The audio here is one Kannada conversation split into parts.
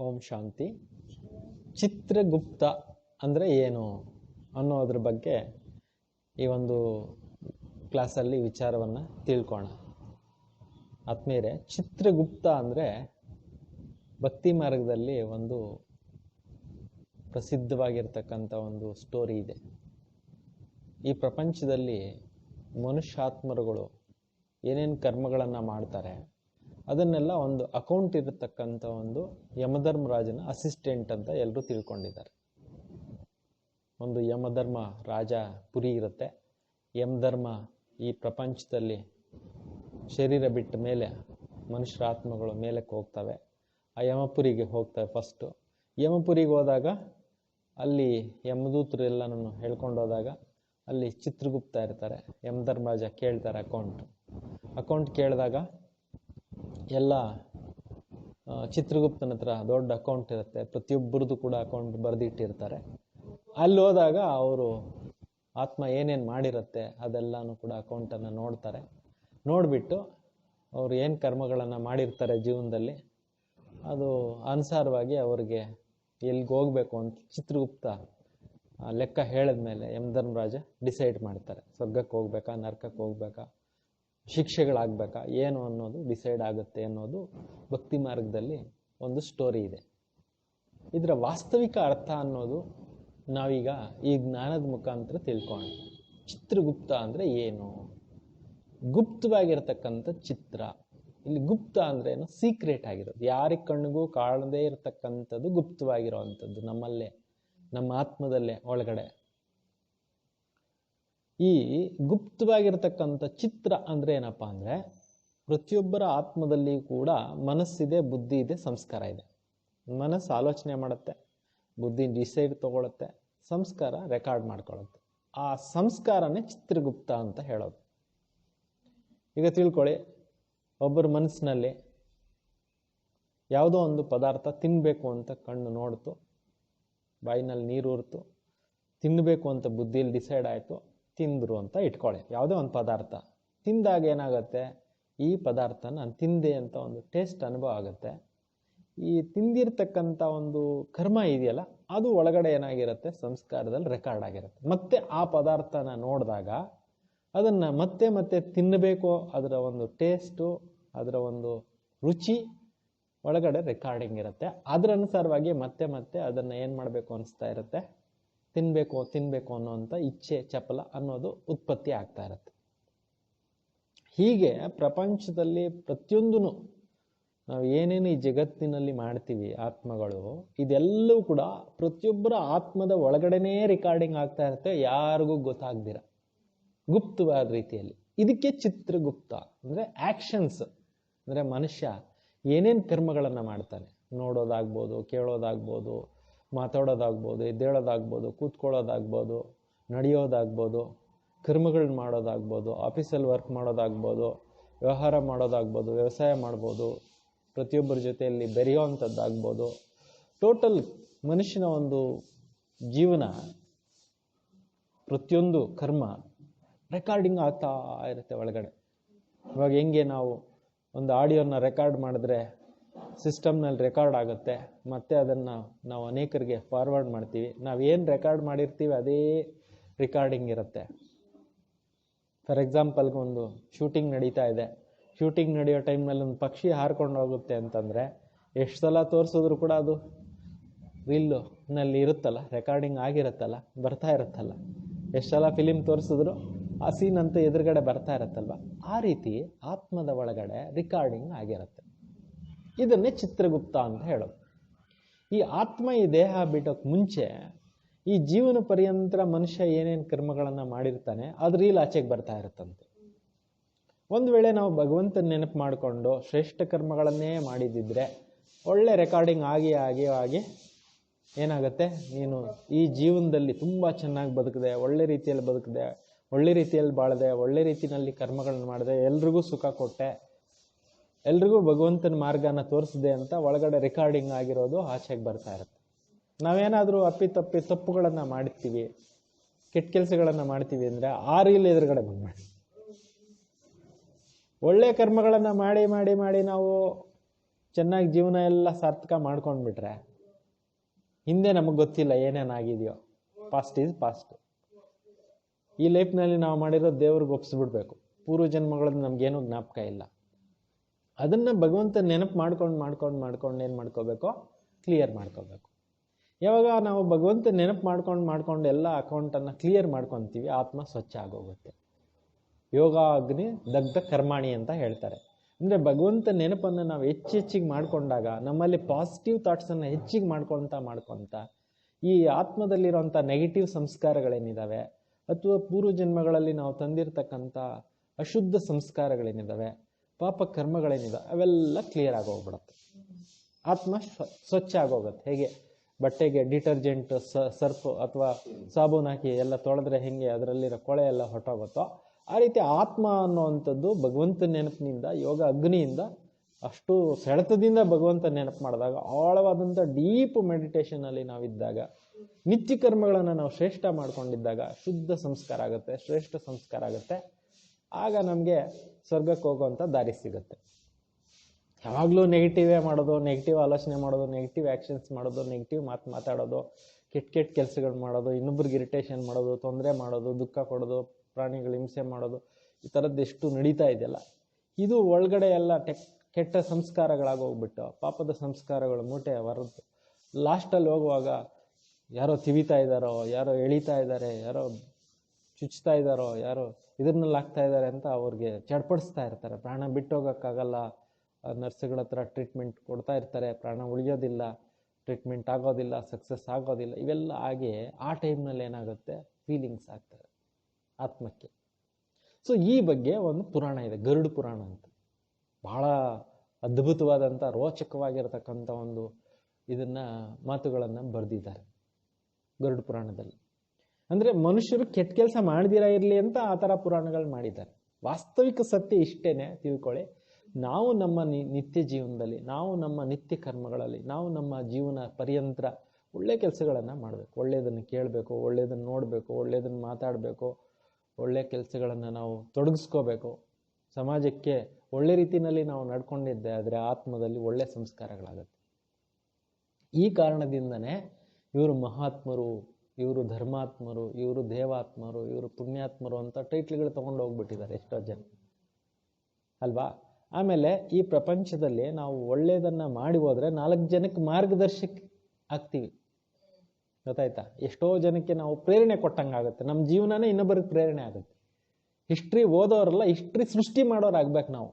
ಓಂ ಶಾಂತಿ. ಚಿತ್ರಗುಪ್ತ ಅಂದರೆ ಏನು ಅನ್ನೋದ್ರ ಬಗ್ಗೆ ಈ ಒಂದು ಕ್ಲಾಸಲ್ಲಿ ವಿಚಾರವನ್ನು ತಿಳ್ಕೋಣ. ಆತ್ಮೀಯರೇ, ಚಿತ್ರಗುಪ್ತ ಅಂದರೆ ಭಕ್ತಿ ಮಾರ್ಗದಲ್ಲಿ ಒಂದು ಪ್ರಸಿದ್ಧವಾಗಿರ್ತಕ್ಕಂಥ ಒಂದು ಸ್ಟೋರಿ ಇದೆ. ಈ ಪ್ರಪಂಚದಲ್ಲಿ ಮನುಷ್ಯಾತ್ಮರುಗಳು ಏನೇನು ಕರ್ಮಗಳನ್ನು ಮಾಡ್ತಾರೆ ಅದನ್ನೆಲ್ಲ ಒಂದು ಅಕೌಂಟ್ ಇರತಕ್ಕಂಥ ಒಂದು ಯಮಧರ್ಮರಾಜನ ಅಸಿಸ್ಟೆಂಟ್ ಅಂತ ಎಲ್ಲರೂ ತಿಳ್ಕೊಂಡಿದ್ದಾರೆ. ಒಂದು ಯಮಧರ್ಮ ರಾಜ ಪುರಿ ಇರುತ್ತೆ. ಯಮಧರ್ಮ ಈ ಪ್ರಪಂಚದಲ್ಲಿ ಶರೀರ ಬಿಟ್ಟ ಮೇಲೆ ಮನುಷ್ಯರ ಆತ್ಮಗಳು ಮೇಲಕ್ಕೆ ಹೋಗ್ತವೆ. ಆ ಯಮಪುರಿಗೆ ಹೋಗ್ತವೆ ಫಸ್ಟು ಯಮಪುರಿಗೆ ಹೋದಾಗ ಅಲ್ಲಿ ಯಮದೂತರು ಎಲ್ಲನೂ ಹೇಳ್ಕೊಂಡು ಹೋದಾಗ ಅಲ್ಲಿ ಚಿತ್ರಗುಪ್ತ ಇರ್ತಾರೆ. ಯಮಧರ್ಮರಾಜ ಕೇಳ್ತಾರೆ ಅಕೌಂಟ್ ಅಕೌಂಟ್ ಕೇಳಿದಾಗ ಎಲ್ಲ ಚಿತ್ರಗುಪ್ತನ ಹತ್ರ ದೊಡ್ಡ ಅಕೌಂಟ್ ಇರುತ್ತೆ. ಪ್ರತಿಯೊಬ್ಬರದ್ದು ಕೂಡ ಅಕೌಂಟ್ ಬರೆದಿಟ್ಟಿರ್ತಾರೆ. ಅಲ್ಲಿ ಹೋದಾಗ ಅವರು ಆತ್ಮ ಏನೇನು ಮಾಡಿರುತ್ತೆ ಅದೆಲ್ಲನೂ ಕೂಡ ಅಕೌಂಟನ್ನು ನೋಡ್ತಾರೆ. ನೋಡಿಬಿಟ್ಟು ಅವರು ಏನು ಕರ್ಮಗಳನ್ನು ಮಾಡಿರ್ತಾರೆ ಜೀವನದಲ್ಲಿ, ಅದು ಅನುಸಾರವಾಗಿ ಅವರಿಗೆ ಎಲ್ಲಿಗೆ ಹೋಗಬೇಕು ಅಂತ ಚಿತ್ರಗುಪ್ತ ಲೆಕ್ಕ ಹೇಳಿದ್ಮೇಲೆ ಯಮಧರ್ಮರಾಜ ಡಿಸೈಡ್ ಮಾಡ್ತಾರೆ. ಸ್ವರ್ಗಕ್ಕೆ ಹೋಗ್ಬೇಕಾ, ನರ್ಕಕ್ಕೆ ಹೋಗ್ಬೇಕಾ? ಶಿಕ್ಷೆಗಳಾಗಬೇಕಾ? ಏನು ಅನ್ನೋದು ಡಿಸೈಡ್ ಆಗುತ್ತೆ ಅನ್ನೋದು ಭಕ್ತಿ ಮಾರ್ಗದಲ್ಲಿ ಒಂದು ಸ್ಟೋರಿ ಇದೆ. ಇದರ ವಾಸ್ತವಿಕ ಅರ್ಥ ಅನ್ನೋದು ನಾವೀಗ ಈ ಜ್ಞಾನದ ಮುಖಾಂತರ ತಿಳ್ಕೊಳ್ಳೋಣ ಚಿತ್ರಗುಪ್ತ ಅಂದರೆ ಏನು? ಗುಪ್ತವಾಗಿರ್ತಕ್ಕಂಥ ಚಿತ್ರ. ಇಲ್ಲಿ ಗುಪ್ತ ಅಂದ್ರೆ ಏನು? ಸೀಕ್ರೆಟ್ ಆಗಿರೋದು. ಯಾರಿಗೆ ಕಣ್ಣಿಗೂ ಕಾಣದೇ ಇರತಕ್ಕಂಥದ್ದು ಗುಪ್ತವಾಗಿರೋವಂಥದ್ದು ನಮ್ಮಲ್ಲೇ, ನಮ್ಮ ಆತ್ಮದಲ್ಲೇ ಒಳಗಡೆ. ಈ ಗುಪ್ತವಾಗಿರ್ತಕ್ಕಂಥ ಚಿತ್ರ ಅಂದರೆ ಏನಪ್ಪ ಅಂದರೆ ಪ್ರತಿಯೊಬ್ಬರ ಆತ್ಮದಲ್ಲಿ ಕೂಡ ಮನಸ್ಸಿದೆ, ಬುದ್ಧಿ ಇದೆ, ಸಂಸ್ಕಾರ ಇದೆ. ಮನಸ್ಸು ಆಲೋಚನೆ ಮಾಡುತ್ತೆ ಬುದ್ಧಿ ಡಿಸೈಡ್ ತಗೊಳುತ್ತೆ, ಸಂಸ್ಕಾರ ರೆಕಾರ್ಡ್ ಮಾಡ್ಕೊಳುತ್ತೆ ಆ ಸಂಸ್ಕಾರನೇ ಚಿತ್ರಗುಪ್ತ ಅಂತ ಹೇಳೋದು. ಈಗ ತಿಳ್ಕೊಳ್ಳಿ, ಒಬ್ಬರ ಮನಸ್ಸಿನಲ್ಲಿ ಯಾವುದೋ ಒಂದು ಪದಾರ್ಥ ತಿನ್ನಬೇಕು ಅಂತ ಕಣ್ಣು ನೋಡ್ತು, ಬಾಯಿನಲ್ಲಿ ನೀರು ಉರ್ತು ತಿನ್ನಬೇಕು ಅಂತ ಬುದ್ಧಿಯಲ್ಲಿ ಡಿಸೈಡ್ ಆಯಿತು ತಿಂದರು ಅಂತ ಇಟ್ಕೊಳ್ಳಿ. ಯಾವುದೇ ಒಂದು ಪದಾರ್ಥ. ತಿಂದಾಗ ಏನಾಗುತ್ತೆ? ಈ ಪದಾರ್ಥ ನಾನು ತಿಂದೆ ಅಂತ ಒಂದು ಟೇಸ್ಟ್ ಅನುಭವ ಆಗುತ್ತೆ. ಈ ತಿಂದಿರ್ತಕ್ಕಂಥ ಒಂದು ಕರ್ಮ ಇದೆಯಲ್ಲ, ಅದು ಒಳಗಡೆ ಏನಾಗಿರುತ್ತೆ? ಸಂಸ್ಕಾರದಲ್ಲಿ ರೆಕಾರ್ಡ್ ಆಗಿರುತ್ತೆ. ಮತ್ತೆ ಆ ಪದಾರ್ಥನ ನೋಡಿದಾಗ ಅದನ್ನು ಮತ್ತೆ ಮತ್ತೆ ತಿನ್ನಬೇಕು ಅದರ ಒಂದು ಟೇಸ್ಟು, ಅದರ ಒಂದು ರುಚಿ ಒಳಗಡೆ ರೆಕಾರ್ಡಿಂಗ್ ಇರುತ್ತೆ. ಅದರ ಅನುಸಾರವಾಗಿ ಮತ್ತೆ ಮತ್ತೆ ಅದನ್ನು ಏನು ಮಾಡಬೇಕು ಅನಿಸ್ತಾ ಇರುತ್ತೆ? ತಿನ್ನಬೇಕು ತಿನ್ನಬೇಕು ಅನ್ನೋಂಥ ಇಚ್ಛೆ, ಚಪಲ ಅನ್ನೋದು ಉತ್ಪತ್ತಿ ಆಗ್ತಾ ಇರುತ್ತೆ. ಹೀಗೆ ಪ್ರಪಂಚದಲ್ಲಿ ಪ್ರತಿಯೊಂದೂ ನಾವು ಏನೇನು ಈ ಜಗತ್ತಿನಲ್ಲಿ ಮಾಡ್ತೀವಿ ಆತ್ಮಗಳು, ಇದೆಲ್ಲವೂ ಕೂಡ ಪ್ರತಿಯೊಬ್ಬರ ಆತ್ಮದ ಒಳಗಡೆನೇ ರೆಕಾರ್ಡಿಂಗ್ ಆಗ್ತಾ ಇರುತ್ತೆ, ಯಾರಿಗೂ ಗೊತ್ತಾಗ್ದಿರ. ಗುಪ್ತವಾದ ರೀತಿಯಲ್ಲಿ. ಇದಕ್ಕೆ ಚಿತ್ರಗುಪ್ತ ಅಂದರೆ ಆ್ಯಕ್ಷನ್ಸ್ ಅಂದರೆ ಮನುಷ್ಯ ಏನೇನು ಕರ್ಮಗಳನ್ನು ಮಾಡ್ತಾನೆ. ನೋಡೋದಾಗ್ಬೋದು, ಕೇಳೋದಾಗ್ಬೋದು ಮಾತಾಡೋದಾಗ್ಬೋದು, ಎದ್ದೇಳೋದಾಗ್ಬೋದು, ಕೂತ್ಕೊಳ್ಳೋದಾಗ್ಬೋದು, ನಡೆಯೋದಾಗ್ಬೋದು ಕರ್ಮಗಳನ್ನ ಮಾಡೋದಾಗ್ಬೋದು ಆಫೀಸಲ್ಲಿ ವರ್ಕ್ ಮಾಡೋದಾಗ್ಬೋದು, ವ್ಯವಹಾರ ಮಾಡೋದಾಗ್ಬೋದು, ವ್ಯವಸಾಯ ಮಾಡ್ಬೋದು, ಪ್ರತಿಯೊಬ್ಬರ ಜೊತೆಯಲ್ಲಿ ಬೆರೆಯೋವಂಥದ್ದಾಗ್ಬೋದು. ಟೋಟಲ್ ಮನುಷ್ಯನ ಒಂದು ಜೀವನ, ಪ್ರತಿಯೊಂದು ಕರ್ಮ ರೆಕಾರ್ಡಿಂಗ್ ಆಗ್ತಾ ಇರುತ್ತೆ ಒಳಗಡೆ. ಇವಾಗ ಹೆಂಗೆ ನಾವು ಒಂದು ಆಡಿಯೋನ ರೆಕಾರ್ಡ್ ಮಾಡಿದ್ರೆ ಸಿಸ್ಟಮ್ನಲ್ಲಿ ರೆಕಾರ್ಡ್ ಆಗುತ್ತೆ. ಮತ್ತೆ ಅದನ್ನು ನಾವು ಅನೇಕರಿಗೆ ಫಾರ್ವರ್ಡ್ ಮಾಡ್ತೀವಿ. ಏನು ರೆಕಾರ್ಡ್ ಮಾಡಿರ್ತೀವಿ ಅದೇ ರೆಕಾರ್ಡಿಂಗ್ ಇರುತ್ತೆ. ಫಾರ್ ಎಕ್ಸಾಂಪಲ್ಗೆ ಒಂದು ಶೂಟಿಂಗ್ ನಡೀತಾ ಇದೆ. ಶೂಟಿಂಗ್ ನಡೆಯೋ ಟೈಮ್ನಲ್ಲಿ ಒಂದು ಪಕ್ಷಿ ಹಾರ್ಕೊಂಡು ಹೋಗುತ್ತೆ ಅಂತಂದರೆ ಎಷ್ಟು ಸಲ ತೋರಿಸಿದ್ರು ಕೂಡ ಅದು ರೀಲ್ನಲ್ಲಿ ಇರುತ್ತಲ್ಲ ರೆಕಾರ್ಡಿಂಗ್ ಆಗಿರುತ್ತಲ್ಲ, ಬರ್ತಾ ಇರುತ್ತಲ್ಲ. ಎಷ್ಟು ಸಲ ಫಿಲಿಮ್ ತೋರಿಸಿದ್ರು ಆ ಸೀನ್ ಅಂತ ಎದುರುಗಡೆ ಬರ್ತಾ ಇರುತ್ತಲ್ವ? ಆ ರೀತಿ ಆತ್ಮದ ಒಳಗಡೆ ರೆಕಾರ್ಡಿಂಗ್ ಆಗಿರುತ್ತೆ. ಇದನ್ನೇ ಚಿತ್ರಗುಪ್ತ ಅಂತ ಹೇಳೋದು. ಈ ಆತ್ಮ, ಈ ದೇಹ ಬಿಡೋಕ್ಕೆ ಮುಂಚೆ ಈ ಜೀವನ ಪರ್ಯಂತರ ಮನುಷ್ಯ ಏನೇನು ಕರ್ಮಗಳನ್ನು ಮಾಡಿರ್ತಾನೆ ಅದು ರೀಲ್ ಆಚೆಗೆ ಬರ್ತಾ ಇರುತ್ತಂತೆ. ಒಂದು ವೇಳೆ ನಾವು ಭಗವಂತನ ನೆನಪು ಮಾಡಿಕೊಂಡು ಶ್ರೇಷ್ಠ ಕರ್ಮಗಳನ್ನೇ ಮಾಡಿದ್ದಿದ್ರೆ ಒಳ್ಳೆ ರೆಕಾರ್ಡಿಂಗ್ ಆಗಿ ಆಗಿ ಆಗಿ ಏನಾಗುತ್ತೆ? ನೀನು ಈ ಜೀವನದಲ್ಲಿ ತುಂಬ ಚೆನ್ನಾಗಿ ಬದುಕಿದೆ, ಒಳ್ಳೆ ರೀತಿಯಲ್ಲಿ ಬದುಕಿದೆ, ಒಳ್ಳೆ ರೀತಿಯಲ್ಲಿ ಬಾಳದೆ, ಒಳ್ಳೆ ರೀತಿಯಲ್ಲಿ ಕರ್ಮಗಳನ್ನ ಮಾಡಿದೆ, ಎಲ್ರಿಗೂ ಸುಖ ಕೊಟ್ಟೆ ಎಲ್ರಿಗೂ ಭಗವಂತನ ಮಾರ್ಗನ ತೋರಿಸಿದೆ ಅಂತ ಒಳಗಡೆ ರೆಕಾರ್ಡಿಂಗ್ ಆಗಿರೋದು ಆಚೆಗೆ ಬರ್ತಾ ಇರುತ್ತೆ. ನಾವೇನಾದರೂ ಅಪ್ಪಿ ತಪ್ಪಿ ತಪ್ಪುಗಳನ್ನು ಮಾಡ್ತೀವಿ, ಕೆಟ್ಟ ಕೆಲಸಗಳನ್ನು ಮಾಡ್ತೀವಿ ಅಂದರೆ ಆ ರೀಲ್ ಎದುರುಗಡೆ ಬಂದ್ಬಿಡಿ. ಒಳ್ಳೆ ಕರ್ಮಗಳನ್ನು ಮಾಡಿ ಮಾಡಿ ಮಾಡಿ ನಾವು ಚೆನ್ನಾಗಿ ಜೀವನ ಎಲ್ಲ ಸಾರ್ಥಕ ಮಾಡ್ಕೊಂಡ್ಬಿಟ್ರೆ ಹಿಂದೆ ನಮಗೆ ಗೊತ್ತಿಲ್ಲ ಏನೇನಾಗಿದೆಯೋ ಪಾಸ್ಟ್ ಈಸ್ ಪಾಸ್ಟ್ ಈ ಲೈಫ್ನಲ್ಲಿ ನಾವು ಮಾಡಿರೋ ದೇವ್ರಿಗೆ ಒಪ್ಪಿಸ್ಬಿಡ್ಬೇಕು ಪೂರ್ವ ಜನ್ಮಗಳದ್ದು ನಮಗೇನು ಜ್ಞಾಪಕ ಇಲ್ಲ. ಅದನ್ನ ಭಗವಂತ ನೆನಪು ಮಾಡ್ಕೊಂಡು ಮಾಡ್ಕೊಂಡು ಮಾಡ್ಕೊಂಡು ಏನು ಮಾಡ್ಕೋಬೇಕು ಕ್ಲಿಯರ್ ಮಾಡ್ಕೋಬೇಕು. ಯಾವಾಗ ನಾವು ಭಗವಂತ ನೆನಪು ಮಾಡ್ಕೊಂಡು ಮಾಡ್ಕೊಂಡು ಎಲ್ಲ ಅಕೌಂಟನ್ನು ಕ್ಲಿಯರ್ ಮಾಡ್ಕೊತೀವಿ, ಆತ್ಮ ಸ್ವಚ್ಛ ಆಗೋಗುತ್ತೆ. ಯೋಗ ಅಗ್ನಿ ದಗ್ಧ ಕರ್ಮಾಣಿ ಅಂತ ಹೇಳ್ತಾರೆ. ಅಂದರೆ ಭಗವಂತ ನೆನಪನ್ನು ನಾವು ಹೆಚ್ಚು ಹೆಚ್ಚಿಗೆ ಮಾಡ್ಕೊಂಡಾಗ, ನಮ್ಮಲ್ಲಿ ಪಾಸಿಟಿವ್ ಥಾಟ್ಸನ್ನು ಹೆಚ್ಚಿಗೆ ಮಾಡ್ಕೊಳ್ತಾ ಮಾಡ್ಕೊತ, ಈ ಆತ್ಮದಲ್ಲಿರುವಂಥ ನೆಗೆಟಿವ್ ಸಂಸ್ಕಾರಗಳೇನಿದ್ದಾವೆ ಅಥವಾ ಪೂರ್ವ ಜನ್ಮಗಳಲ್ಲಿ ನಾವು ತಂದಿರತಕ್ಕಂಥ ಅಶುದ್ಧ ಸಂಸ್ಕಾರಗಳೇನಿದ್ದಾವೆ ಪಾಪ ಕರ್ಮಗಳೇನಿದೆ, ಅವೆಲ್ಲ ಕ್ಲಿಯರ್ ಆಗೋಗ್ಬಿಡುತ್ತೆ. ಆತ್ಮ ಸ್ವ- ಸ್ವಚ್ಛ ಆಗೋಗುತ್ತೆ. ಹೇಗೆ? ಬಟ್ಟೆಗೆ ಡಿಟರ್ಜೆಂಟ್ ಸರ್ಫ್ ಅಥವಾ ಸಾಬೂನು ಹಾಕಿ ಎಲ್ಲ ತೊಳೆದ್ರೆ ಹೆಂಗೆ ಅದರಲ್ಲಿರೋ ಕೊಳೆ ಎಲ್ಲ ಹೊಟ್ಟೋಗುತ್ತೋ ಆ ರೀತಿ ಆತ್ಮ ಅನ್ನೋವಂಥದ್ದು ಭಗವಂತ ನೆನಪಿನಿಂದ, ಯೋಗ ಅಗ್ನಿಯಿಂದ ಅಷ್ಟು ಸೆಳೆತದಿಂದ ಭಗವಂತ ನೆನಪು ಮಾಡಿದಾಗ, ಆಳವಾದಂಥ ಡೀಪ್ ಮೆಡಿಟೇಷನಲ್ಲಿ ನಾವಿದ್ದಾಗ, ನಿತ್ಯ ಕರ್ಮಗಳನ್ನು ನಾವು ಶ್ರೇಷ್ಠ ಮಾಡ್ಕೊಂಡಿದ್ದಾಗ ಶುದ್ಧ ಸಂಸ್ಕಾರ ಆಗುತ್ತೆ, ಶ್ರೇಷ್ಠ ಸಂಸ್ಕಾರ ಆಗುತ್ತೆ. ಆಗ ನಮಗೆ ಸ್ವರ್ಗಕ್ಕೆ ಹೋಗುವಂಥ ದಾರಿ ಸಿಗುತ್ತೆ. ಯಾವಾಗಲೂ ನೆಗೆಟಿವೇ ಮಾಡೋದು ನೆಗೆಟಿವ್ ಆಲೋಚನೆ ಮಾಡೋದು ನೆಗೆಟಿವ್ ಆ್ಯಕ್ಷನ್ಸ್ ಮಾಡೋದು ನೆಗೆಟಿವ್ ಮಾತು ಮಾತಾಡೋದು, ಕೆಟ್ಟ ಕೆಟ್ಟ ಕೆಲಸಗಳು ಮಾಡೋದು, ಇನ್ನೊಬ್ರಿಗೆ ಇರಿಟೇಷನ್ ಮಾಡೋದು, ತೊಂದರೆ ಮಾಡೋದು, ದುಃಖ ಕೊಡೋದು, ಪ್ರಾಣಿಗಳು ಹಿಂಸೆ ಮಾಡೋದು, ಈ ಥರದ್ದು ಎಷ್ಟು ನಡೀತಾ ಇದೆಯಲ್ಲ. ಇದು ಒಳಗಡೆ ಎಲ್ಲ ಟೆಕ್, ಕೆಟ್ಟ ಸಂಸ್ಕಾರಗಳಾಗೋಗ್ಬಿಟ್ಟು ಪಾಪದ ಸಂಸ್ಕಾರಗಳು ಮೂಟೆ ಹೊರದ್ದು ಲಾಸ್ಟಲ್ಲಿ ಹೋಗುವಾಗ ಯಾರೋ ತಿವಿತಾ ಇದ್ದಾರೋ, ಯಾರೋ ಎಳಿತಾ ಇದ್ದಾರೆ, ಯಾರೋ ಚುಚ್ತಾ ಇದ್ದಾರೋ, ಯಾರೋ ಇದನ್ನೆಲ್ಲ ಆಗ್ತಾ ಇದ್ದಾರೆ ಅಂತ ಅವ್ರಿಗೆ ಚಡ್ಪಡಿಸ್ತಾ ಇರ್ತಾರೆ. ಪ್ರಾಣ ಬಿಟ್ಟು ಹೋಗೋಕ್ಕಾಗಲ್ಲ ನರ್ಸ್ಗಳ ಹತ್ರ ಟ್ರೀಟ್ಮೆಂಟ್ ಕೊಡ್ತಾ ಇರ್ತಾರೆ. ಪ್ರಾಣ ಉಳಿಯೋದಿಲ್ಲ. ಟ್ರೀಟ್ಮೆಂಟ್ ಆಗೋದಿಲ್ಲ ಸಕ್ಸಸ್ ಆಗೋದಿಲ್ಲ. ಇವೆಲ್ಲ ಆಗಿ ಆ ಟೈಮ್ನಲ್ಲಿ ಏನಾಗುತ್ತೆ? ಫೀಲಿಂಗ್ಸ್ ಆಗ್ತಾರೆ ಆತ್ಮಕ್ಕೆ. ಸೊ ಈ ಬಗ್ಗೆ ಒಂದು ಪುರಾಣ ಇದೆ. ಗರುಡು ಪುರಾಣ ಅಂತ. ಬಹಳ ಅದ್ಭುತವಾದಂಥ, ರೋಚಕವಾಗಿರತಕ್ಕಂಥ ಒಂದು ಇದನ್ನ ಮಾತುಗಳನ್ನು ಬರೆದಿದ್ದಾರೆ ಗರುಡು ಪುರಾಣದಲ್ಲಿ. ಅಂದರೆ ಮನುಷ್ಯರು ಕೆಟ್ಟ ಕೆಲಸ ಮಾಡದಿರ ಇರಲಿ ಅಂತ ಆ ಥರ ಪುರಾಣಗಳು ಮಾಡಿದ್ದಾರೆ. ವಾಸ್ತವಿಕ ಸತ್ಯ ಇಷ್ಟೇನೆ, ತಿಳ್ಕೊಳ್ಳಿ. ನಾವು ನಮ್ಮ ನಿತ್ಯ ಜೀವನದಲ್ಲಿ, ನಾವು ನಮ್ಮ ನಿತ್ಯ ಕರ್ಮಗಳಲ್ಲಿ, ನಾವು ನಮ್ಮ ಜೀವನ ಪರ್ಯಂತರ ಒಳ್ಳೆ ಕೆಲಸಗಳನ್ನು ಮಾಡಬೇಕು. ಒಳ್ಳೆಯದನ್ನು ಕೇಳಬೇಕು ಒಳ್ಳೆಯದನ್ನು ನೋಡಬೇಕು ಒಳ್ಳೆಯದನ್ನು ಮಾತಾಡಬೇಕು, ಒಳ್ಳೆ ಕೆಲಸಗಳನ್ನು ನಾವು ತೊಡಗಿಸ್ಕೋಬೇಕು. ಸಮಾಜಕ್ಕೆ ಒಳ್ಳೆ ರೀತಿಯಲ್ಲಿ ನಾವು ನಡ್ಕೊಂಡಿದ್ದೆ, ಆದರೆ ಆತ್ಮದಲ್ಲಿ ಒಳ್ಳೆ ಸಂಸ್ಕಾರಗಳಾಗುತ್ತೆ. ಈ ಕಾರಣದಿಂದನೇ ಇವರು ಮಹಾತ್ಮರು ಇವರು ಧರ್ಮಾತ್ಮರು, ಇವರು ದೇವಾತ್ಮರು, ಇವರು ಪುಣ್ಯಾತ್ಮರು ಅಂತ ಟೈಟ್ಲ್ಗಳು ತೊಗೊಂಡು ಹೋಗ್ಬಿಟ್ಟಿದ್ದಾರೆ ಎಷ್ಟೋ ಜನ. ಅಲ್ವಾ? ಆಮೇಲೆ ಈ ಪ್ರಪಂಚದಲ್ಲಿ ನಾವು ಒಳ್ಳೆಯದನ್ನು ಮಾಡಿ ಹೋದರೆ ನಾಲ್ಕು ಜನಕ್ಕೆ ಮಾರ್ಗದರ್ಶಕ ಆಗ್ತೀವಿ. ಗೊತ್ತಾಯ್ತಾ? ಎಷ್ಟೋ ಜನಕ್ಕೆ ನಾವು ಪ್ರೇರಣೆ ಕೊಟ್ಟಂಗಾಗುತ್ತೆ. ನಮ್ಮ ಜೀವನನೇ ಇನ್ನೊಬ್ಬರಿಗೆ ಪ್ರೇರಣೆ ಆಗುತ್ತೆ. ಹಿಸ್ಟ್ರಿ ಓದೋರಲ್ಲ ಹಿಸ್ಟ್ರಿ ಸೃಷ್ಟಿ ಮಾಡೋರು ಆಗ್ಬೇಕು ನಾವು.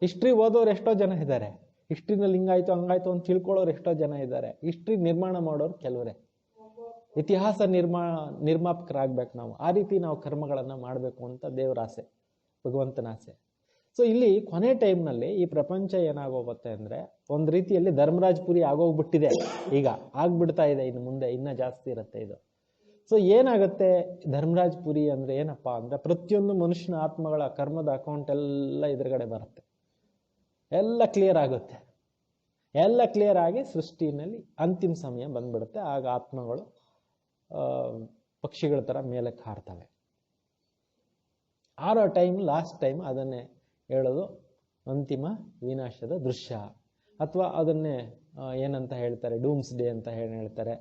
ಹಿಸ್ಟ್ರಿ ಓದೋರು ಎಷ್ಟೋ ಜನ ಇದ್ದಾರೆ. ಹಿಸ್ಟ್ರಿನಲ್ಲಿ ಹಿಂಗಾಯ್ತು, ಹಂಗಾಯ್ತು ಅಂತ ತಿಳ್ಕೊಳ್ಳೋರು ಎಷ್ಟೋ ಜನ ಇದ್ದಾರೆ. ಹಿಸ್ಟ್ರಿ ನಿರ್ಮಾಣ ಮಾಡೋರು ಕೆಲವರೇ. ಇತಿಹಾಸ ನಿರ್ಮಾ, ನಿರ್ಮಾಪಕರಾಗ್ಬೇಕು ನಾವು. ಆ ರೀತಿ ನಾವು ಕರ್ಮಗಳನ್ನು ಮಾಡಬೇಕು ಅಂತ ದೇವರ ಆಸೆ, ಭಗವಂತನ ಆಸೆ. ಸೊ ಇಲ್ಲಿ ಕೊನೆ ಟೈಮ್ನಲ್ಲಿ ಈ ಪ್ರಪಂಚ ಏನಾಗೋಗುತ್ತೆ ಅಂದ್ರೆ, ಒಂದು ರೀತಿಯಲ್ಲಿ ಧರ್ಮರಾಜ್ಪುರಿ ಆಗೋಗ್ಬಿಟ್ಟಿದೆ. ಈಗ ಆಗ್ಬಿಡ್ತಾ ಇದೆ ಇನ್ನು ಮುಂದೆ, ಇನ್ನ ಜಾಸ್ತಿ ಇರುತ್ತೆ ಇದು. ಸೊ ಏನಾಗುತ್ತೆ? ಧರ್ಮರಾಜ್ಪುರಿ ಅಂದ್ರೆ ಏನಪ್ಪ ಅಂದರೆ, ಪ್ರತಿಯೊಂದು ಮನುಷ್ಯನ ಆತ್ಮಗಳ ಕರ್ಮದ ಅಕೌಂಟ್ ಎಲ್ಲ ಎದುರುಗಡೆ ಬರುತ್ತೆ. ಎಲ್ಲ ಕ್ಲಿಯರ್ ಆಗುತ್ತೆ. ಎಲ್ಲ ಕ್ಲಿಯರ್ ಆಗಿ ಸೃಷ್ಟಿನಲ್ಲಿ ಅಂತಿಮ ಸಮಯ ಬಂದ್ಬಿಡುತ್ತೆ. ಆಗ ಆತ್ಮಗಳು ಪಕ್ಷಿಗಳ ಥರ ಮೇಲೆ ಹಾರ್ತವೆ ಆರೋ ಟೈಮ್, ಲಾಸ್ಟ್ ಟೈಮ್ ಅದನ್ನೇ ಹೇಳೋದು ಅಂತಿಮ ವಿನಾಶದ ದೃಶ್ಯ. ಅಥವಾ ಅದನ್ನೇ ಏನಂತ ಹೇಳ್ತಾರೆ ಡೂಮ್ಸ್ ಡೇ ಅಂತ ಹೇಳಿ ಹೇಳ್ತಾರೆ,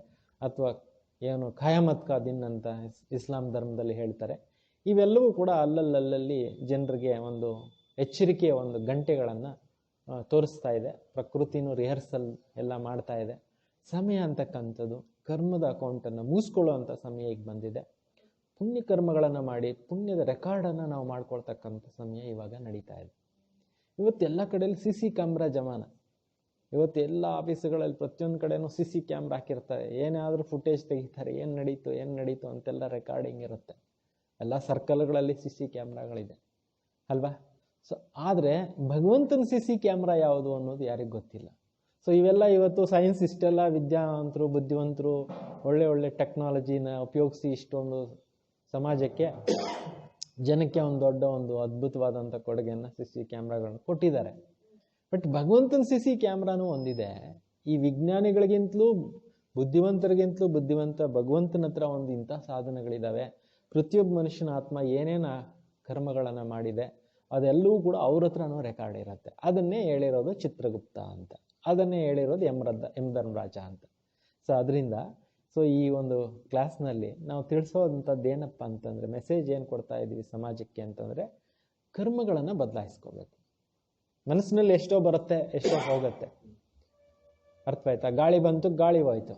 ಅಥವಾ ಏನು ಖಯಾಮತ್ ಕಾ ದಿನ್ ಅಂತ ಇಸ್- ಇಸ್ಲಾಂ ಧರ್ಮದಲ್ಲಿ ಹೇಳ್ತಾರೆ. ಇವೆಲ್ಲವೂ ಕೂಡ ಅಲ್ಲಲ್ಲಲ್ಲಿ ಜನರಿಗೆ ಒಂದು ಎಚ್ಚರಿಕೆಯ ಒಂದು ಗಂಟೆಗಳನ್ನು ತೋರಿಸ್ತಾ ಇದೆ. ಪ್ರಕೃತಿನೂ ರಿಹರ್ಸಲ್ ಎಲ್ಲ ಮಾಡ್ತಾ ಇದೆ. ಸಮಯ ಅಂತಕ್ಕಂಥದ್ದು. ಕರ್ಮದ ಅಕೌಂಟನ್ನು ಮುಗಿಸ್ಕೊಳ್ಳುವಂಥ ಸಮಯ ಈಗ ಬಂದಿದೆ. ಪುಣ್ಯ ಕರ್ಮಗಳನ್ನು ಮಾಡಿ, ಪುಣ್ಯದ ರೆಕಾರ್ಡನ್ನು ನಾವು ಮಾಡ್ಕೊಳ್ತಕ್ಕಂಥ ಸಮಯ ಇವಾಗ ನಡೀತಾ ಇದೆ. ಇವತ್ತು ಎಲ್ಲ ಕಡೆಯಲ್ಲಿ ಸಿ ಸಿ ಕ್ಯಾಮ್ರಾ ಜಮಾನ. ಇವತ್ತು ಎಲ್ಲ ಆಫೀಸುಗಳಲ್ಲಿ ಪ್ರತಿಯೊಂದು ಕಡೆನೂ ಸಿ ಸಿ ಕ್ಯಾಮ್ರಾ ಹಾಕಿರ್ತಾರೆ. ಏನಾದರೂ ಫುಟೇಜ್ ತೆಗಿತಾರೆ. ಏನು ನಡೀತು ಏನು ನಡೀತು ಅಂತೆಲ್ಲ ರೆಕಾರ್ಡಿಂಗ್ ಇರುತ್ತೆ. ಎಲ್ಲ ಸರ್ಕಲ್ಗಳಲ್ಲಿ ಸಿ ಸಿ ಕ್ಯಾಮ್ರಾಗಳಿದೆ ಅಲ್ವಾ? ಸೊ ಆದರೆ ಭಗವಂತನ ಸಿ ಸಿ ಕ್ಯಾಮ್ರಾ ಯಾವುದು ಅನ್ನೋದು ಯಾರಿಗೂ ಗೊತ್ತಿಲ್ಲ. ಸೊ ಇವೆಲ್ಲ ಇವತ್ತು ಸೈನ್ಸ್ ಇಷ್ಟೆಲ್ಲ ವಿದ್ಯಾವಂತರು, ಬುದ್ಧಿವಂತರು ಒಳ್ಳೆ ಒಳ್ಳೆ ಟೆಕ್ನಾಲಜಿನ ಉಪಯೋಗಿಸಿ ಇಷ್ಟೊಂದು ಸಮಾಜಕ್ಕೆ ಜನಕ್ಕೆ ಒಂದು ದೊಡ್ಡ ಒಂದು ಅದ್ಭುತವಾದಂಥ ಕೊಡುಗೆಯನ್ನು ಸಿ ಸಿ ಕ್ಯಾಮ್ರಾಗಳನ್ನ ಕೊಟ್ಟಿದ್ದಾರೆ. ಬಟ್ ಭಗವಂತನ ಸಿ ಸಿ ಕ್ಯಾಮ್ರಾನು ಒಂದಿದೆ. ಈ ವಿಜ್ಞಾನಿಗಳಿಗಿಂತಲೂ, ಬುದ್ಧಿವಂತರಿಗಿಂತಲೂ, ಬುದ್ಧಿವಂತ ಭಗವಂತನ ಹತ್ರ ಒಂದು ಇಂಥ ಸಾಧನಗಳಿದ್ದಾವೆ ಪ್ರತಿಯೊಬ್ಬ ಮನುಷ್ಯನ ಆತ್ಮ ಏನೇನು ಕರ್ಮಗಳನ್ನು ಮಾಡಿದೆ ಅದೆಲ್ಲವೂ ಕೂಡ ಅವ್ರ ಹತ್ರನೂ ರೆಕಾರ್ಡ್ ಇರುತ್ತೆ. ಅದನ್ನೇ ಹೇಳಿರೋದು ಚಿತ್ರಗುಪ್ತ ಅಂತ. ಅದನ್ನೇ ಹೇಳಿರೋದು ಎಂ ರದ್ದ ಎಂ ಧರ್ಮರಾಜ ಅಂತ. ಸೊ ಅದರಿಂದ ಸೊ ಈ ಒಂದು ಕ್ಲಾಸ್ನಲ್ಲಿ ನಾವು ತಿಳಿಸೋದಂಥದ್ದು ಏನಪ್ಪ ಅಂತಂದರೆ ಮೆಸೇಜ್ ಏನು ಕೊಡ್ತಾ ಇದ್ದೀವಿ ಸಮಾಜಕ್ಕೆ ಅಂತಂದರೆ, ಕರ್ಮಗಳನ್ನು ಬದಲಾಯಿಸ್ಕೋಬೇಕು. ಮನಸ್ಸಿನಲ್ಲಿ ಎಷ್ಟೋ ಬರುತ್ತೆ, ಎಷ್ಟೋ ಹೋಗುತ್ತೆ. ಅರ್ಥವಾಯ್ತಾ? ಗಾಳಿ ಬಂತು, ಗಾಳಿ ಹೋಯ್ತು.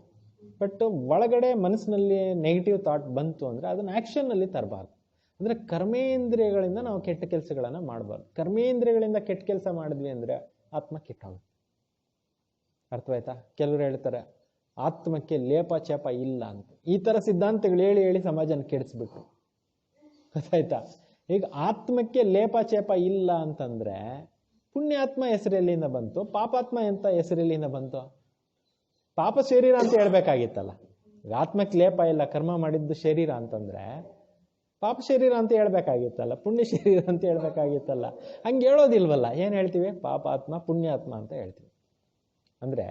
ಬಟ್ ಒಳಗಡೆ ಮನಸ್ಸಿನಲ್ಲಿ ನೆಗೆಟಿವ್ ಥಾಟ್ ಬಂತು ಅಂದರೆ, ಅದನ್ನು ಆ್ಯಕ್ಷನ್ನಲ್ಲಿ ತರಬಾರ್ದು. ಅಂದರೆ ಕರ್ಮೇಂದ್ರಿಯಗಳಿಂದ ನಾವು ಕೆಟ್ಟ ಕೆಲಸಗಳನ್ನು ಮಾಡಬಾರ್ದು. ಕರ್ಮೇಂದ್ರಿಯಗಳಿಂದ ಕೆಟ್ಟ ಕೆಲಸ ಮಾಡಿದ್ವಿ ಅಂದರೆ ಆತ್ಮ ಕೆಟ್ಟೋಗುತ್ತೆ ಅರ್ಥವಾಯ್ತಾ? ಕೆಲವರು ಹೇಳ್ತಾರೆ, ಆತ್ಮಕ್ಕೆ ಲೇಪ ಚೇಪ ಇಲ್ಲ ಅಂತ. ಈ ಥರ ಸಿದ್ಧಾಂತಗಳು ಹೇಳಿ ಹೇಳಿ ಸಮಾಜನ ಕೆಡಿಸ್ಬಿಟ್ರು. ಗೊತ್ತಾಯ್ತಾ? ಈಗ ಆತ್ಮಕ್ಕೆ ಲೇಪ ಚೇಪ ಇಲ್ಲ ಅಂತಂದ್ರೆ ಪುಣ್ಯಾತ್ಮ ಹೆಸರಲ್ಲಿಂದ ಬಂತು, ಪಾಪಾತ್ಮ ಎಂತ ಹೆಸರೆಲ್ಲಿಂದ ಬಂತು? ಪಾಪ ಶರೀರ ಅಂತ ಹೇಳ್ಬೇಕಾಗಿತ್ತಲ್ಲ. ಆತ್ಮಕ್ಕೆ ಲೇಪ ಇಲ್ಲ, ಕರ್ಮ ಮಾಡಿದ್ದು ಶರೀರ ಅಂತಂದ್ರೆ ಪಾಪ ಶರೀರ ಅಂತ ಹೇಳ್ಬೇಕಾಗಿತ್ತಲ್ಲ, ಪುಣ್ಯ ಶರೀರ ಅಂತ ಹೇಳ್ಬೇಕಾಗಿತ್ತಲ್ಲ. ಹಂಗೆ ಹೇಳೋದಿಲ್ವಲ್ಲ, ಏನು ಹೇಳ್ತೀವಿ? ಪಾಪಾತ್ಮ, ಪುಣ್ಯಾತ್ಮ ಅಂತ ಹೇಳ್ತೀವಿ. ಅಂದ್ರೆ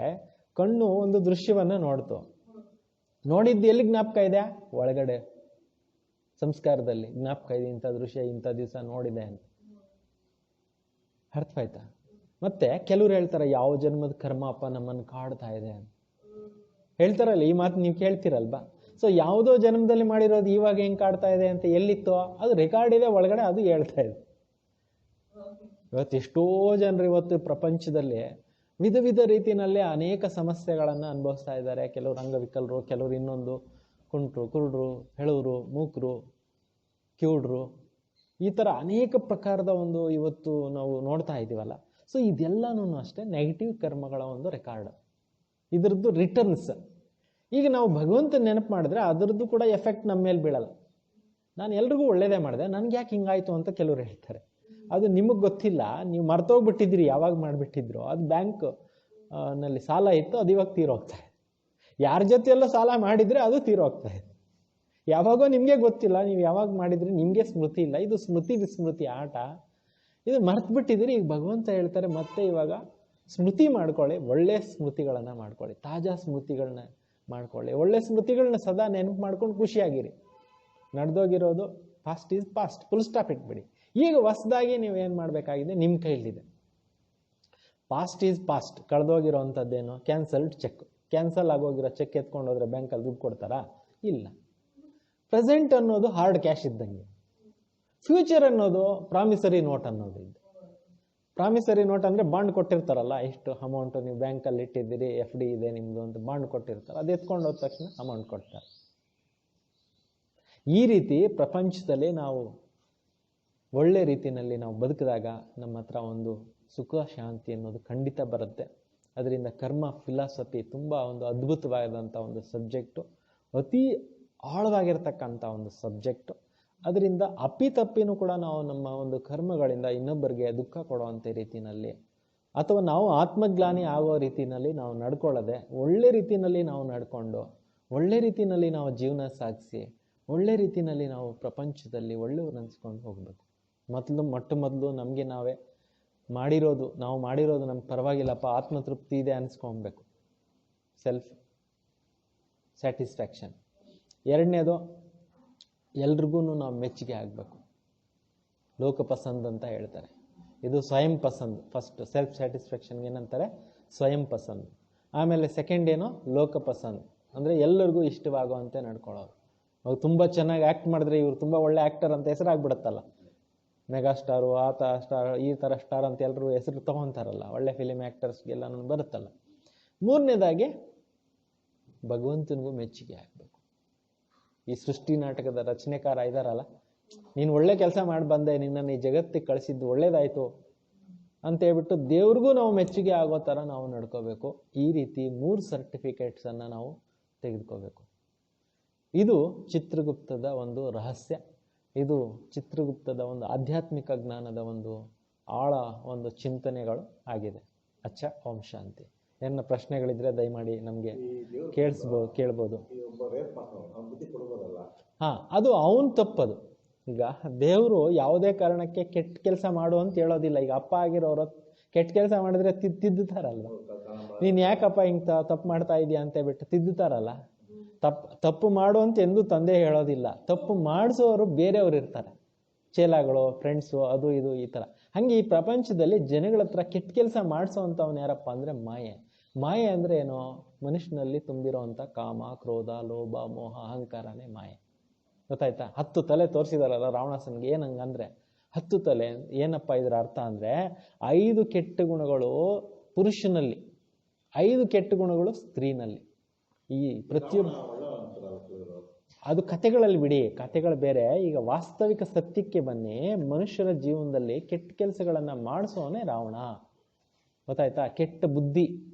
ಕಣ್ಣು ಒಂದು ದೃಶ್ಯವನ್ನ ನೋಡ್ತು. ನೋಡಿದ್ದು ಎಲ್ಲಿ ಜ್ಞಾಪಕ ಇದೆ? ಒಳಗಡೆ. ಸಂಸ್ಕಾರದಲ್ಲಿ ಜ್ಞಾಪಕ ಇದೆ, ಇಂಥ ದೃಶ್ಯ, ಇಂಥ ದಿವಸ ನೋಡಿದೆ ಅಂತ. ಅರ್ಥವಾಯ್ತಾ? ಮತ್ತೆ ಕೆಲವ್ರು ಹೇಳ್ತಾರೆ, ಯಾವ ಜನ್ಮದ ಕರ್ಮಪ್ಪ ನಮ್ಮನ್ನು ಕಾಡ್ತಾ ಇದೆ ಅಂತ. ಹೇಳ್ತಾರಲ್ಲ, ಈ ಮಾತು ನೀವು ಕೇಳ್ತಿರಲ್ವಾ? ಸೊ ಯಾವುದೋ ಜನ್ಮದಲ್ಲಿ ಮಾಡಿರೋದು ಇವಾಗ ಹೆಂಗೆ ಕಾಡ್ತಾ ಇದೆ ಅಂತ ಎಲ್ಲಿತ್ತೋ ಅದು ರೆಕಾರ್ಡ್ ಇದೆ, ಒಳಗಡೆ ಅದು ಹೇಳ್ತಾ ಇದೆ. ಇವತ್ತು ಎಷ್ಟೋ ಜನರು ಇವತ್ತು ಪ್ರಪಂಚದಲ್ಲಿ ವಿಧ ವಿಧ ರೀತಿಯಲ್ಲಿ ಅನೇಕ ಸಮಸ್ಯೆಗಳನ್ನು ಅನುಭವಿಸ್ತಾ ಇದ್ದಾರೆ. ಕೆಲವರು ಅಂಗವಿಕಲರು, ಕೆಲವರು ಇನ್ನೊಂದು ಕುಂಟ್ರು, ಕುರುಡ್ರು ಹೆಳವರು ಮೂಕರು ಕಿವುಡ್ರು ಈ ಥರ ಅನೇಕ ಪ್ರಕಾರದ ಒಂದು ಇವತ್ತು ನಾವು ನೋಡ್ತಾ ಇದ್ದೀವಲ್ಲ ಸೊ ಇದೆಲ್ಲನೂ ಅಷ್ಟೇ ನೆಗೆಟಿವ್ ಕರ್ಮಗಳ ಒಂದು ರೆಕಾರ್ಡ್ ಇದರದ್ದು ರಿಟರ್ನ್ಸ್ ಈಗ ನಾವು ಭಗವಂತ ನೆನಪು ಮಾಡಿದ್ರೆ ಅದರದ್ದು ಕೂಡ ಎಫೆಕ್ಟ್ ನಮ್ಮ ಮೇಲೆ ಬೀಳಲ್ಲ. ನಾನು ಎಲ್ರಿಗೂ ಒಳ್ಳೇದೇ ಮಾಡಿದೆ, ನನಗೆ ಯಾಕೆ ಹಿಂಗಾಯ್ತು ಅಂತ ಕೆಲವರು ಹೇಳ್ತಾರೆ. ಅದು ನಿಮಗೆ ಗೊತ್ತಿಲ್ಲ, ನೀವು ಮರ್ತೋಗ್ಬಿಟ್ಟಿದ್ರಿ ಯಾವಾಗ ಮಾಡಿಬಿಟ್ಟಿದ್ರು. ಅದು ಬ್ಯಾಂಕ್ನಲ್ಲಿ ಸಾಲ ಇತ್ತು, ಅದು ಇವಾಗ ತೀರೋಗ್ತಾ ಇದೆ. ಯಾರ ಎಲ್ಲ ಸಾಲ ಮಾಡಿದ್ರೆ ಅದು ತೀರೋಗ್ತಾ ಇದೆ. ಯಾವಾಗೋ ನಿಮಗೆ ಗೊತ್ತಿಲ್ಲ, ನೀವು ಯಾವಾಗ ಮಾಡಿದ್ರೆ ನಿಮಗೆ ಸ್ಮೃತಿ ಇಲ್ಲ. ಇದು ಸ್ಮೃತಿ ವಿಸ್ಮೃತಿ ಆಟ. ಇದು ಮರ್ತು ಬಿಟ್ಟಿದ್ರಿ ಈಗ ಭಗವಂತ ಹೇಳ್ತಾರೆ ಮತ್ತೆ ಇವಾಗ ಸ್ಮೃತಿ ಮಾಡ್ಕೊಳ್ಳಿ, ಒಳ್ಳೆ ಸ್ಮೃತಿಗಳನ್ನ ಮಾಡ್ಕೊಳ್ಳಿ, ತಾಜಾ ಸ್ಮೃತಿಗಳನ್ನ ಮಾಡ್ಕೊಳ್ಳಿ. ಒಳ್ಳೆ ಸ್ಮೃತಿಗಳನ್ನ ಸದಾ ನೆನಪು ಮಾಡ್ಕೊಂಡು ಖುಷಿಯಾಗಿರಿ. ನಡೆದೋಗಿರೋದು past is past full stop ಇಟ್ಬಿಡಿ. ಈಗ ಹೊಸದಾಗಿ ನೀವು ಏನು ಮಾಡಬೇಕಾಗಿದೆ? ನಿಮ್ಮ ಕೈಲಿದೆ ಪಾಸ್ಟ್ ಈಸ್ ಪಾಸ್ಟ್ ಕಳೆದೋಗಿರೋಂಥದ್ದೇನು? ಕ್ಯಾನ್ಸಲ್ಡ್ ಚೆಕ್ ಕ್ಯಾನ್ಸಲ್ ಆಗೋಗಿರೋ ಚೆಕ್ ಎತ್ಕೊಂಡು ಹೋದ್ರೆ ಬ್ಯಾಂಕಲ್ಲಿ ದುಡ್ಡು ಕೊಡ್ತಾರಾ? ಇಲ್ಲ. ಪ್ರೆಸೆಂಟ್ ಅನ್ನೋದು ಹಾರ್ಡ್ ಕ್ಯಾಶ್ ಇದ್ದಂಗೆ. ಫ್ಯೂಚರ್ ಅನ್ನೋದು ಪ್ರಾಮಿಸರಿ ನೋಟ್ ಅನ್ನೋದು ಇದು. ಪ್ರಾಮಿಸರಿ ನೋಟ್ ಅಂದರೆ ಬಾಂಡ್ ಕೊಟ್ಟಿರ್ತಾರಲ್ಲ, ಇಷ್ಟು ಅಮೌಂಟ್ ನೀವು ಬ್ಯಾಂಕಲ್ಲಿ ಇಟ್ಟಿದ್ದೀರಿ ಎಫ್ ಡಿ ಇದೆ ನಿಮ್ಮದು ಅಂತ ಬಾಂಡ್ ಕೊಟ್ಟಿರ್ತಾರೆ. ಅದು ಎತ್ಕೊಂಡು ಹೋದ ತಕ್ಷಣ ಅಮೌಂಟ್ ಕೊಡ್ತಾರೆ. ಈ ರೀತಿ ಪ್ರಪಂಚದಲ್ಲಿ ನಾವು ಒಳ್ಳೆ ರೀತಿಯಲ್ಲಿ ನಾವು ಬದುಕಿದಾಗ ನಮ್ಮ ಹತ್ರ ಒಂದು ಸುಖ, ಶಾಂತಿ ಅನ್ನೋದು ಖಂಡಿತ ಬರುತ್ತೆ. ಅದರಿಂದ ಕರ್ಮ ಫಿಲಾಸಫಿ ತುಂಬ ಒಂದು ಅದ್ಭುತವಾದಂಥ ಒಂದು ಸಬ್ಜೆಕ್ಟು ಅತಿ ಆಳವಾಗಿರ್ತಕ್ಕಂಥ ಒಂದು ಸಬ್ಜೆಕ್ಟು ಅದರಿಂದ ಅಪ್ಪಿತಪ್ಪಿನೂ ಕೂಡ ನಾವು ನಮ್ಮ ಒಂದು ಕರ್ಮಗಳಿಂದ ಇನ್ನೊಬ್ಬರಿಗೆ ದುಃಖ ಕೊಡುವಂಥ ರೀತಿಯಲ್ಲಿ ಅಥವಾ ನಾವು ಆತ್ಮಜ್ಞಾನಿ ಆಗೋ ರೀತಿಯಲ್ಲಿ ನಾವು ನಡ್ಕೊಳ್ಳದೆ ಒಳ್ಳೆ ರೀತಿಯಲ್ಲಿ ನಾವು ನಡ್ಕೊಂಡು, ಒಳ್ಳೆ ರೀತಿಯಲ್ಲಿ ನಾವು ಜೀವನ ಸಾಗಿಸಿ, ಒಳ್ಳೆ ರೀತಿಯಲ್ಲಿ ನಾವು ಪ್ರಪಂಚದಲ್ಲಿ ಒಳ್ಳೆಯವ್ರು ಅನ್ಸ್ಕೊಂಡು ಹೋಗಬೇಕು. ಮೊದಲು, ಮೊಟ್ಟ ಮೊದಲು ನಮಗೆ ನಾವೇ ಮಾಡಿರೋದು, ನಾವು ಮಾಡಿರೋದು ನಮ್ಗೆ ಪರವಾಗಿಲ್ಲಪ್ಪ, ಆತ್ಮತೃಪ್ತಿ ಇದೆ ಅನ್ಸ್ಕೊಬೇಕು. ಸೆಲ್ಫ್ ಸ್ಯಾಟಿಸ್ಫ್ಯಾಕ್ಷನ್ ಎರಡನೇದು ಎಲ್ರಿಗೂ ನಾವು ಮೆಚ್ಚುಗೆ ಆಗಬೇಕು. ಲೋಕ ಪಸಂದ್ ಅಂತ ಹೇಳ್ತಾರೆ. ಇದು ಸ್ವಯಂ ಪಸಂದ್. ಫಸ್ಟ್ ಸೆಲ್ಫ್ ಸ್ಯಾಟಿಸ್ಫ್ಯಾಕ್ಷನ್ಗೆ ಏನಂತಾರೆ? ಸ್ವಯಂ ಪಸಂದ್. ಆಮೇಲೆ ಸೆಕೆಂಡ್ ಏನು? ಲೋಕ ಪಸಂದ್ ಅಂದರೆ ಎಲ್ಲರಿಗೂ ಇಷ್ಟವಾಗುವಂತೆ ನಡ್ಕೊಳ್ಳೋರು ಅವ್ರು ತುಂಬ ಚೆನ್ನಾಗಿ ಆ್ಯಕ್ಟ್ ಮಾಡಿದ್ರೆ ಇವರು ತುಂಬ ಒಳ್ಳೆ ಆ್ಯಕ್ಟರ್ ಅಂತ ಹೆಸರಾಗ್ಬಿಡುತ್ತಲ್ಲ. ಮೆಗಾ ಸ್ಟಾರು ಆತ ಸ್ಟಾರ್ ಈ ಥರ ಸ್ಟಾರ್ ಅಂತ ಎಲ್ಲರೂ ಹೆಸರು ತಗೊಂತಾರಲ್ಲ. ಒಳ್ಳೆ ಫಿಲಿಮ್ ಆ್ಯಕ್ಟರ್ಸ್ಗೆಲ್ಲ ಬರುತ್ತಲ್ಲ. ಮೂರನೇದಾಗಿ ಭಗವಂತನಿಗೂ ಮೆಚ್ಚುಗೆ ಆಗಬೇಕು. ಈ ಸೃಷ್ಟಿ ನಾಟಕದ ರಚನೆಕಾರ ಇದಾರಲ್ಲ? ನೀನು ಒಳ್ಳೆ ಕೆಲಸ ಮಾಡಿ ಬಂದೆ, ನಿನ್ನನ್ನು ಈ ಜಗತ್ತಿಗೆ ಕಳಿಸಿದ್ದು ಒಳ್ಳೇದಾಯಿತು ಅಂತ ಹೇಳ್ಬಿಟ್ಟು ದೇವ್ರಿಗೂ ನಾವು ಮೆಚ್ಚುಗೆ ಆಗೋ ಥರ ನಾವು ನಡ್ಕೋಬೇಕು. ಈ ರೀತಿ ಮೂರು ಸರ್ಟಿಫಿಕೇಟ್ಸನ್ನು ನಾವು ತೆಗೆದುಕೋಬೇಕು. ಇದು ಚಿತ್ರಗುಪ್ತದ ಒಂದು ರಹಸ್ಯ. ಇದು ಚಿತ್ರಗುಪ್ತದ ಒಂದು ಆಧ್ಯಾತ್ಮಿಕ ಜ್ಞಾನದ ಒಂದು ಆಳ, ಒಂದು ಚಿಂತನೆಗಳು ಆಗಿದೆ. ಅಚ್ಚ, ಓಂ ಶಾಂತಿ. ಏನ ಪ್ರಶ್ನೆಗಳಿದ್ರೆ ದಯಮಾಡಿ ನಮಗೆ ಕೇಳಿಸ್ಬೋ ಕೇಳ್ಬೋದು. ಹಾ ಅದು ಅವನ್ ತಪ್ಪದು. ಈಗ ದೇವರು ಯಾವುದೇ ಕಾರಣಕ್ಕೆ ಕೆಟ್ಟ ಕೆಲಸ ಮಾಡು ಅಂತ ಹೇಳೋದಿಲ್ಲ. ಈಗ ಅಪ್ಪ ಆಗಿರೋರು ಕೆಟ್ಟ ಕೆಲಸ ಮಾಡಿದ್ರೆ ತಿದ್ ತಿದ್ದುತ್ತಾರಲ್ವ? ನೀನ್ ಯಾಕಪ್ಪ ಹಿಂಗ್ ತಪ್ಪು ಮಾಡ್ತಾ ಇದೀಯ ಅಂತ ಬಿಟ್ಟು ತಿದ್ದುತ್ತಾರಲ್ಲ? ತಪ್ಪು ತಪ್ಪು ಮಾಡು ಅಂತ ಎಂದೂ ತಂದೆ ಹೇಳೋದಿಲ್ಲ. ತಪ್ಪು ಮಾಡಿಸೋರು ಬೇರೆಯವ್ರು ಇರ್ತಾರೆ. ಚೇಲಾಗಳು ಫ್ರೆಂಡ್ಸು ಅದು ಇದು ಈ ಥರ. ಹಾಗೆ ಈ ಪ್ರಪಂಚದಲ್ಲಿ ಜನಗಳ ಹತ್ರ ಕೆಟ್ಟ ಕೆಲಸ ಮಾಡಿಸೋವಂಥವ್ನು ಯಾರಪ್ಪ ಅಂದರೆ ಮಾಯೆ. ಮಾಯೆ ಅಂದರೆ ಏನು? ಮನುಷ್ಯನಲ್ಲಿ ತುಂಬಿರೋವಂಥ ಕಾಮ ಕ್ರೋಧ ಲೋಭ ಮೋಹ ಅಹಂಕಾರನೇ ಮಾಯೆ. ಗೊತ್ತಾಯ್ತಾ? ಹತ್ತು ತಲೆ ತೋರಿಸಿದಾರಲ್ಲ ರಾವಣಾಸನ್ಗೆ ಏನಂಗಂದ್ರೆ ಹತ್ತು ತಲೆ ಏನಪ್ಪ ಇದರ ಅರ್ಥ ಅಂದರೆ ಐದು ಕೆಟ್ಟ ಗುಣಗಳು ಪುರುಷನಲ್ಲಿ ಐದು ಕೆಟ್ಟ ಗುಣಗಳು ಸ್ತ್ರೀನಲ್ಲಿ. ಈ ಪ್ರತಿಯೊಬ್ಬ ಅದು ಕಥೆಗಳಲ್ಲಿ ಬಿಡಿ ಕತೆಗಳು ಬೇರೆ. ಈಗ ವಾಸ್ತವಿಕ ಸತ್ಯಕ್ಕೆ ಬನ್ನಿ ಮನುಷ್ಯರ ಜೀವನದಲ್ಲಿ ಕೆಟ್ಟ ಕೆಲಸಗಳನ್ನು ಮಾಡಿಸೋನೆ ರಾವಣ. ಗೊತ್ತಾಯ್ತಾ? ಕೆಟ್ಟ ಬುದ್ಧಿ.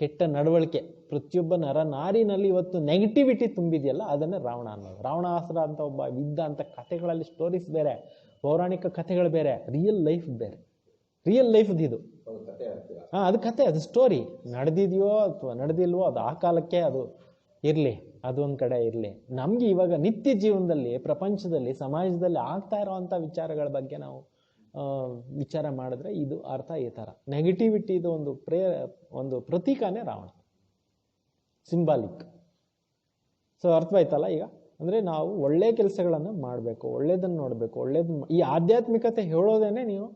ಕೆಟ್ಟ ನಡವಳಿಕೆ ಪ್ರತಿಯೊಬ್ಬ ನರ ನಾರಿನಲ್ಲಿ ಇವತ್ತು ನೆಗೆಟಿವಿಟಿ ತುಂಬಿದೆಯಲ್ಲ ಅದನ್ನೇ ರಾವಣ ಅನ್ನೋದು. ರಾವಣಾಸ್ತ್ರ ಅಂತ ಒಬ್ಬ ಇದ್ದ ಅಂತ ಕಥೆಗಳಲ್ಲಿ ಸ್ಟೋರೀಸ್ ಬೇರೆ ಪೌರಾಣಿಕ ಕಥೆಗಳು ಬೇರೆ ರಿಯಲ್ ಲೈಫ್ ಬೇರೆ. ರಿಯಲ್ ಲೈಫ್ದು ಇದು. ಹಾಂ ಅದು ಕತೆ ಅದು ಸ್ಟೋರಿ ನಡೆದಿದೆಯೋ ಅಥವಾ ನಡೆದಿಲ್ವೋ ಅದು ಆ ಕಾಲಕ್ಕೆ ಅದು ಇರಲಿ ಅದೊಂದು ಕಡೆ ಇರಲಿ. ನಮಗೆ ಇವಾಗ ನಿತ್ಯ ಜೀವನದಲ್ಲಿ ಪ್ರಪಂಚದಲ್ಲಿ ಸಮಾಜದಲ್ಲಿ ಆಗ್ತಾ ಇರೋವಂಥ ವಿಚಾರಗಳ ಬಗ್ಗೆ ನಾವು ವಿಚಾರ ಮಾಡಿದ್ರೆ ಇದು ಅರ್ಥ ಈ ಥರ. ನೆಗೆಟಿವಿಟಿದು ಒಂದು ಪ್ರೇ ಒಂದು ಪ್ರತೀಕನೇ ರಾವಣ. ಸಿಂಬಾಲಿಕ್ ಸೊ ಅರ್ಥವಾಯ್ತಲ್ಲ ಈಗ? ಅಂದರೆ ನಾವು ಒಳ್ಳೆ ಕೆಲಸಗಳನ್ನು ಮಾಡಬೇಕು, ಒಳ್ಳೇದನ್ನು ನೋಡಬೇಕು, ಒಳ್ಳೇದನ್ನ ಈ ಆಧ್ಯಾತ್ಮಿಕತೆ ಹೇಳೋದೇನೆ ನೀವು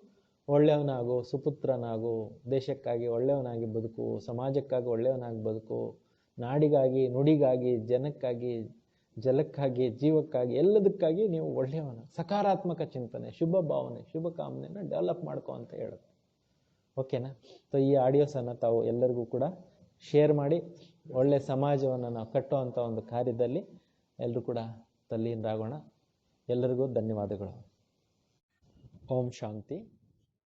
ಒಳ್ಳೆಯವನಾಗು, ಸುಪುತ್ರನಾಗು, ದೇಶಕ್ಕಾಗಿ ಒಳ್ಳೆಯವನಾಗಿ ಬದುಕು, ಸಮಾಜಕ್ಕಾಗಿ ಒಳ್ಳೆಯವನಾಗಿ ಬದುಕು, ನಾಡಿಗಾಗಿ, ನುಡಿಗಾಗಿ, ಜನಕ್ಕಾಗಿ ಜಲಕ್ಕಾಗಿ, ಜೀವಕ್ಕಾಗಿ, ಎಲ್ಲದಕ್ಕಾಗಿ ನೀವು ಒಳ್ಳೆಯವನ. ಸಕಾರಾತ್ಮಕ ಚಿಂತನೆ, ಶುಭ ಭಾವನೆ, ಶುಭ ಕಾಮನೆಯನ್ನು ಡೆವಲಪ್ ಮಾಡ್ಕೊ ಅಂತ ಹೇಳುತ್ತೆ. ಓಕೆನಾ ಸೊ ಈ ಆಡಿಯೋಸನ್ನು ತಾವು ಎಲ್ಲರಿಗೂ ಕೂಡ ಶೇರ್ ಮಾಡಿ, ಒಳ್ಳೆ ಸಮಾಜವನ್ನು ನಾವು ಕಟ್ಟುವಂಥ ಒಂದು ಕಾರ್ಯದಲ್ಲಿ ಎಲ್ಲರೂ ಕೂಡ ತಲ್ಲಿಯಿಂದಾಗೋಣ ಎಲ್ಲರಿಗೂ ಧನ್ಯವಾದಗಳು. ಓಂ ಶಾಂತಿ.